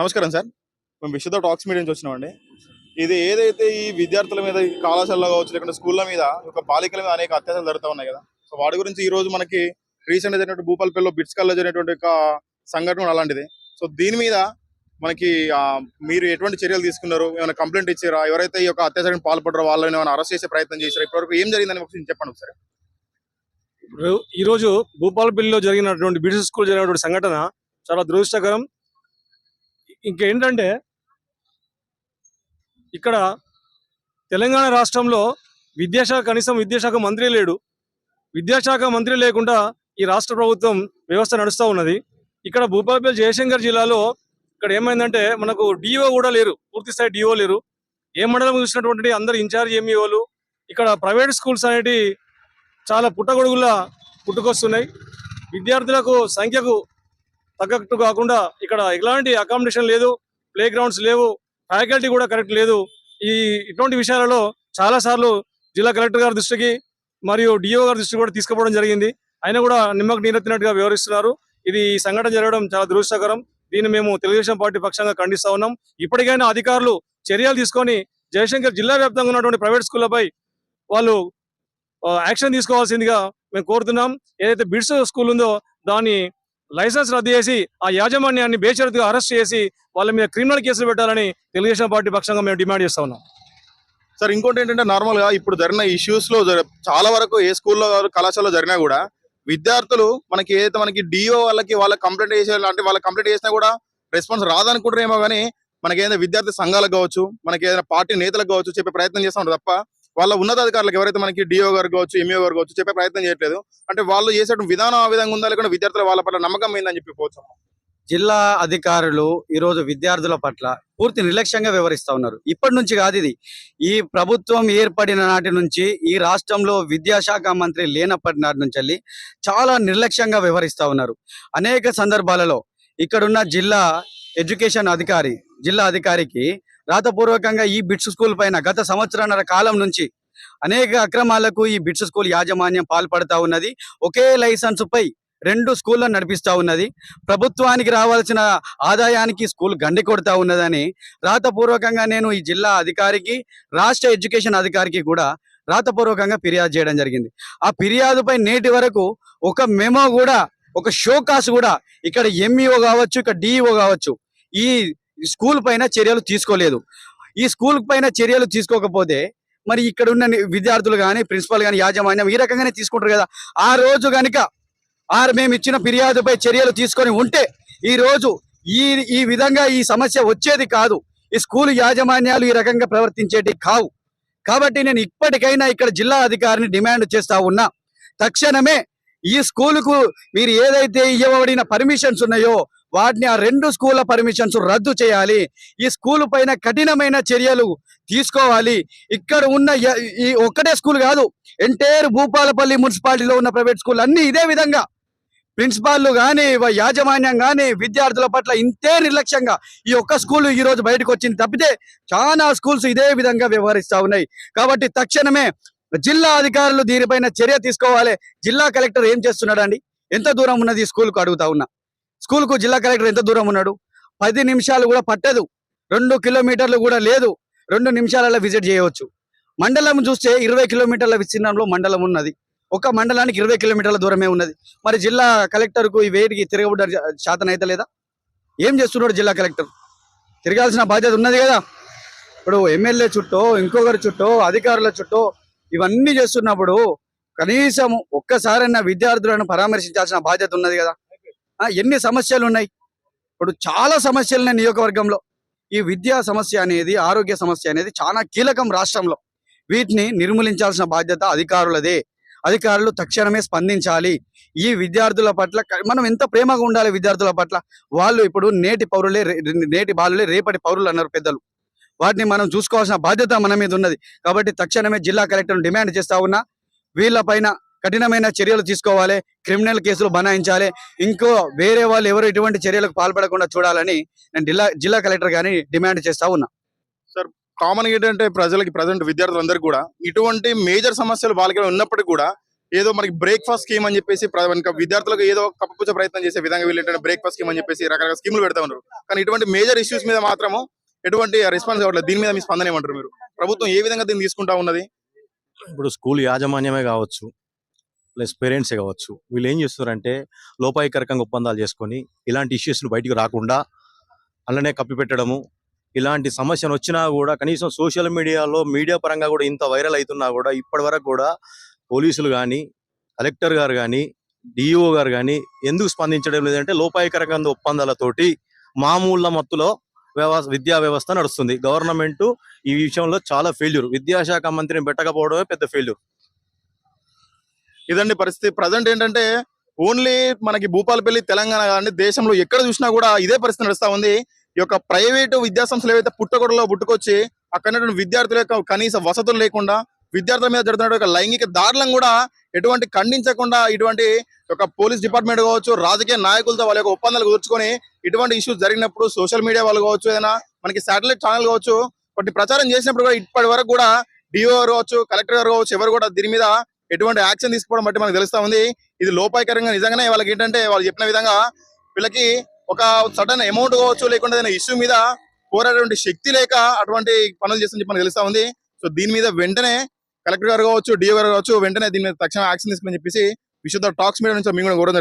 నమస్కారం సార్. మేము విశుద్ధ టాక్స్ మీడియా నుంచి వచ్చినామండి. ఇది ఏదైతే ఈ విద్యార్థుల మీద కళాశాలలో కావచ్చు లేకుంటే స్కూళ్ళ మీద ఒక బాలికల మీద అనేక అత్యాచారాలు జరుగుతూ ఉన్నాయి కదా. సో వాటి గురించి ఈ రోజు మనకి రీసెంట్ జరిగినటువంటి భూపాలపల్లిలో బిట్స్ కల్లో జరిగినటువంటి ఒక సంఘటన అలాంటిది. సో దీని మీద మనకి మీరు ఎటువంటి చర్యలు తీసుకున్నారు? ఏమైనా కంప్లైంట్ ఇచ్చారా? ఎవరైతే ఈ యొక్క అత్యాచారానికి పాల్పడరో వాళ్ళని ఏమైనా అరెస్ట్ చేసే ప్రయత్నం చేశారు? ఇప్పటివరకు ఏం జరిగిందని ఒకసారి చెప్పండి ఒకసారి. ఈరోజు ఈ రోజు భూపాలపల్లిలో జరిగినటువంటి బిడిసి స్కూల్ జరిగినటువంటి సంఘటన చాలా దురదృష్టకరం. ఇంకేంటంటే ఇక్కడ తెలంగాణ రాష్ట్రంలో విద్యాశాఖ కనీసం విద్యాశాఖ మంత్రి లేడు. విద్యాశాఖ మంత్రి లేకుండా ఈ రాష్ట్ర ప్రభుత్వం వ్యవస్థ నడుస్తూ ఉన్నది. ఇక్కడ భూపాలపల్లి జయశంకర్ జిల్లాలో ఇక్కడ ఏమైందంటే మనకు డిఓ కూడా లేరు. పూర్తి స్థాయి డిఓ లేరు. ఏ మండలం చూసినటువంటి అందరు ఇన్ఛార్జ్ ఎంఈఓలు ఇక్కడ ప్రైవేట్ స్కూల్స్ అనేటి చాలా పుట్టగొడుగులా పుట్టుకొస్తున్నాయి. విద్యార్థులకు సంఖ్యకు తగ్గట్టు కాకుండా ఇక్కడ ఎలాంటి అకామిడేషన్ లేదు ప్లే గ్రౌండ్స్ లేవు ఫ్యాకల్టీ కూడా కరెక్ట్ లేదు. ఈ ఇటువంటి విషయాలలో చాలా సార్లు జిల్లా కలెక్టర్ గారి దృష్టికి మరియు డిఓ గారి దృష్టికి కూడా తీసుకుపోవడం జరిగింది. అయినా కూడా నిమ్మకు నీరెత్తినట్టుగా వివరిస్తున్నారు. ఇది ఈ సంఘటన జరగడం చాలా దురదృష్టకరం. దీన్ని మేము తెలుగుదేశం పార్టీ పక్షంగా ఖండిస్తా ఉన్నాం. ఇప్పటికైనా అధికారులు చర్యలు తీసుకొని జయశంకర్ జిల్లా వ్యాప్తంగా ఉన్నటువంటి ప్రైవేట్ స్కూళ్ళపై వాళ్ళు యాక్షన్ తీసుకోవాల్సిందిగా మేము కోరుతున్నాం. ఏదైతే బిడ్స్ స్కూల్ ఉందో దాని లైసెన్స్ రద్దు చేసి ఆ యాజమాన్యాన్ని బేషరతుగా అరెస్ట్ చేసి వాళ్ళ మీద క్రిమినల్ కేసులు పెట్టాలని తెలుగుదేశం పార్టీ పక్షంగా మేము డిమాండ్ చేస్తా ఉన్నాం. సార్ ఇంకోటి ఏంటంటే నార్మల్గా ఇప్పుడు జరిగిన ఇష్యూస్లో చాలా వరకు ఏ స్కూల్లో కళాశాలలో జరిగినా కూడా విద్యార్థులు మనకి ఏదైతే మనకి డిఓ వాళ్ళకి వాళ్ళ కంప్లైంట్ చేసే అంటే వాళ్ళ కంప్లైంట్ చేసినా కూడా రెస్పాన్స్ రాదనుకుంటారేమో కానీ మనకి ఏదైనా విద్యార్థి సంఘాలకు కావచ్చు మనకి ఏదైనా పార్టీ నేతలకు కావచ్చు చెప్పే ప్రయత్నం చేస్తూ ఉంటారు తప్ప వాళ్ళ ఉన్నతాధికారులకు ఎవరైతే మనకి డిఓ గారు కావచ్చు ఎంఈఓ గారు కావచ్చు చెప్పే ప్రయత్నం చేయట్లేదు. అంటే వాళ్ళు చేసే విధానం ఆ విధంగా ఉందా? లేకుండా విద్యార్థుల వాళ్ళ పట్ల నమ్మకం ఏందని చెప్పి పోవచ్చు. జిల్లా అధికారులు ఈరోజు విద్యార్థుల పట్ల పూర్తి నిర్లక్ష్యంగా వివరిస్తూ ఉన్నారు. ఇప్పటి నుంచి కాదు ఇది. ఈ ప్రభుత్వం ఏర్పడిన నాటి నుంచి ఈ రాష్ట్రంలో విద్యాశాఖ మంత్రి లేనప్పటి నాటి నుంచి వెళ్ళి చాలా నిర్లక్ష్యంగా వ్యవహరిస్తా ఉన్నారు. అనేక సందర్భాలలో ఇక్కడున్న జిల్లా ఎడ్యుకేషన్ అధికారి జిల్లా అధికారికి రాతపూర్వకంగా ఈ బిట్స్ స్కూల్ పైన గత సంవత్సరాన్నర కాలం నుంచి అనేక అక్రమాలకు ఈ బిట్స్ స్కూల్ యాజమాన్యం పాల్పడతా ఉన్నది. ఒకే లైసెన్స్ పై రెండు స్కూళ్ళను నడిపిస్తూ ఉన్నది. ప్రభుత్వానికి రావాల్సిన ఆదాయానికి స్కూల్ గండి కొడతా ఉన్నదని రాతపూర్వకంగా నేను ఈ జిల్లా అధికారికి రాష్ట్ర ఎడ్యుకేషన్ అధికారికి కూడా రాతపూర్వకంగా ఫిర్యాదు చేయడం జరిగింది. ఆ ఫిర్యాదుపై నేటి వరకు ఒక మెమో కూడా ఒక షోకాస్ కూడా ఇక్కడ ఎంఈఓ కావచ్చు ఇక్కడ డిఈఓ కావచ్చు ఈ స్కూల్ పైన చర్యలు తీసుకోలేదు. ఈ స్కూల్ పైన చర్యలు తీసుకోకపోతే మరి ఇక్కడ ఉన్న విద్యార్థులు కానీ ప్రిన్సిపల్ కానీ యాజమాన్యం ఈ రకంగానే తీసుకుంటారు కదా. ఆ రోజు కనుక ఆ మేము ఇచ్చిన ఫిర్యాదుపై చర్యలు తీసుకొని ఉంటే ఈ రోజు ఈ ఈ విధంగా ఈ సమస్య వచ్చేది కాదు. ఈ స్కూల్ యాజమాన్యాలు ఈ రకంగా ప్రవర్తించేటి కావు. కాబట్టి నేను ఇప్పటికైనా ఇక్కడ జిల్లా అధికారిని డిమాండ్ చేస్తా ఉన్నా. తక్షణమే ఈ స్కూలుకు మీరు ఏదైతే ఇవ్వబడిన పర్మిషన్స్ ఉన్నాయో వాటిని ఆ రెండు స్కూళ్ళ పర్మిషన్స్ రద్దు చేయాలి. ఈ స్కూల్ పైన కఠినమైన చర్యలు తీసుకోవాలి. ఇక్కడ ఉన్న ఈ ఒక్కటే స్కూల్ కాదు ఎంటైర్ భూపాలపల్లి మున్సిపాలిటీలో ఉన్న ప్రైవేట్ స్కూల్ అన్ని ఇదే విధంగా. ప్రిన్సిపాల్లు కానీ యాజమాన్యం కానీ విద్యార్థుల పట్ల ఇంతే నిర్లక్ష్యంగా ఈ ఒక్క స్కూల్ ఈ రోజు బయటకు వచ్చింది తప్పితే చాలా స్కూల్స్ ఇదే విధంగా వ్యవహరిస్తూ ఉన్నాయి. కాబట్టి తక్షణమే జిల్లా అధికారులు దీనిపైన చర్య తీసుకోవాలి. జిల్లా కలెక్టర్ ఏం చేస్తున్నాడండి? ఎంత దూరం ఉన్నది ఈ స్కూల్కు అడుగుతా ఉన్నా. స్కూల్కు జిల్లా కలెక్టర్ ఎంత దూరం ఉన్నాడు? పది నిమిషాలు కూడా పట్టదు. రెండు కిలోమీటర్లు కూడా లేదు. రెండు నిమిషాలలో విజిట్ చేయవచ్చు. మండలం చూస్తే ఇరవై కిలోమీటర్ల విస్తీర్ణంలో మండలం ఉన్నది. ఒక మండలానికి ఇరవై కిలోమీటర్ల దూరమే ఉన్నది. మరి జిల్లా కలెక్టర్కు ఈ వేటికి తిరగబడ్డ శాతం అయితే లేదా? ఏం చేస్తున్నాడు జిల్లా కలెక్టర్? తిరగాల్సిన బాధ్యత ఉన్నది కదా. ఇప్పుడు ఎమ్మెల్యే చుట్టూ ఇంకొకరి చుట్టూ అధికారుల చుట్టూ ఇవన్నీ చేస్తున్నప్పుడు కనీసం ఒక్కసారైనా విద్యార్థులను పరామర్శించాల్సిన బాధ్యత ఉన్నది కదా. ఎన్ని సమస్యలు ఉన్నాయి ఇప్పుడు చాలా సమస్యలు ఉన్నాయి నియోజకవర్గంలో. ఈ విద్యా సమస్య అనేది ఆరోగ్య సమస్య అనేది చాలా కీలకం రాష్ట్రంలో. వీటిని నిర్మూలించాల్సిన బాధ్యత అధికారులదే. అధికారులు తక్షణమే స్పందించాలి. ఈ విద్యార్థుల పట్ల మనం ఎంత ప్రేమగా ఉండాలి విద్యార్థుల పట్ల? వాళ్ళు ఇప్పుడు నేటి పౌరులే నేటి బాలులే రేపటి పౌరులు అన్నారు పెద్దలు. వాటిని మనం చూసుకోవాల్సిన బాధ్యత మన మీద ఉన్నది. కాబట్టి తక్షణమే జిల్లా కలెక్టర్ డిమాండ్ చేస్తా ఉన్నా వీళ్ళపైన కఠినమైన చర్యలు తీసుకోవాలి క్రిమినల్ కేసులు బనాయించాలి ఇంకో వేరే వాళ్ళు ఎవరు ఇటువంటి చర్యలకు పాల్పడకుండా చూడాలని నేను జిల్లా జిల్లా కలెక్టర్ గాని డిమాండ్ చేస్తా ఉన్నా. కామన్ ఏంటంటే ప్రజలకి ప్రజెంట్ విద్యార్థులందరికీ కూడా ఇటువంటి మేజర్ సమస్యలు వాళ్ళకి ఉన్నప్పటికీ కూడా ఏదో మనకి బ్రేక్ఫాస్ట్ స్కీమ్ అని చెప్పేసి విద్యార్థులకు ఏదో కప్పపుచ్చే ప్రయత్నం చేసే విధంగా వీళ్ళు బ్రేక్ఫాస్ట్ స్కీమ్ అని చెప్పేసి రకరకాల స్కీములు పెడతా ఉన్నారు. కానీ ఇటువంటి మేజర్ ఇష్యూస్ మీద మాత్రము ఎటువంటి రెస్పాన్స్ అవ్వట్లేదు. దీని మీద మీ స్పందన ఏమంటారు మీరు? ప్రభుత్వం ఏ విధంగా దీన్ని తీసుకుంటా ఉన్నది? ఇప్పుడు స్కూల్ యాజమాన్యమే కావచ్చు ప్లస్ పేరెంట్సే కావచ్చు. వీళ్ళు ఏం చేస్తున్నారంటే లోపాయికరకంగా ఒప్పందాలు చేసుకొని ఇలాంటి ఇష్యూస్ను బయటకు రాకుండా అలానే కప్పిపెట్టడము ఇలాంటి సమస్యలు వచ్చినా కూడా కనీసం సోషల్ మీడియాలో మీడియా పరంగా కూడా ఇంత వైరల్ అవుతున్నా కూడా ఇప్పటి వరకు కూడా పోలీసులు కానీ కలెక్టర్ గారు కానీ డిఈఓ గారు కానీ ఎందుకు స్పందించడం లేదంటే లోపాయికరకంగా ఒప్పందాలతోటి మామూళ్ళ మత్తులో వ్యవస్థ విద్యా వ్యవస్థ నడుస్తుంది. గవర్నమెంట్ ఈ విషయంలో చాలా ఫెయిల్యూర్. విద్యాశాఖ మంత్రిని పెట్టకపోవడమే పెద్ద ఫెయిల్యూర్. ఇదండి పరిస్థితి. ప్రజెంట్ ఏంటంటే ఓన్లీ మనకి భూపాలపల్లి తెలంగాణ కానీ దేశంలో ఎక్కడ చూసినా కూడా ఇదే పరిస్థితి నడుస్తూ ఉంది. ఈ యొక్క ప్రైవేటు విద్యాసంస్థలు ఏవైతే పుట్టగొడలో పుట్టుకొచ్చి అక్కడ విద్యార్థుల యొక్క కనీస వసతులు లేకుండా విద్యార్థుల మీద జరుగుతున్న యొక్క లైంగిక దాడులను కూడా ఎటువంటి ఖండించకుండా ఇటువంటి ఒక పోలీస్ డిపార్ట్మెంట్ కావచ్చు రాజకీయ నాయకులతో వాళ్ళ యొక్క ఒప్పందాలు కుదుర్చుకొని ఇటువంటి ఇష్యూస్ జరిగినప్పుడు సోషల్ మీడియా వాళ్ళు కావచ్చు ఏదైనా మనకి శాటిలైట్ ఛానల్ కావచ్చు వాటి ప్రచారం చేసినప్పుడు కూడా ఇప్పటి వరకు కూడా డిఓ గారు కావచ్చు కలెక్టర్ గారు కావచ్చు ఎవరు కూడా దీని మీద ఎటువంటి యాక్షన్ తీసుకోవడం బట్టి మనకు తెలుస్తా ఉంది. ఇది లోపాయకరంగా నిజంగానే వాళ్ళకి ఏంటంటే వాళ్ళు చెప్పిన విధంగా వీళ్ళకి ఒక సడన్ అమౌంట్ కావచ్చు లేకుండా ఏదైనా ఇష్యూ మీద కోరేటువంటి శక్తి లేక అటువంటి పనులు చేస్తుందని చెప్పి మనకు తెలుస్తా ఉంది. సో దీని మీద వెంటనే కలెక్టర్ గారు కావచ్చు డిఓ గారు కావచ్చు వెంటనే దీని మీద తక్షణ యాక్షన్ తీసుకోమని చెప్పేసి విశుద్ధ టాక్స్ మీడియా నుంచి మేము కూడా కోరడం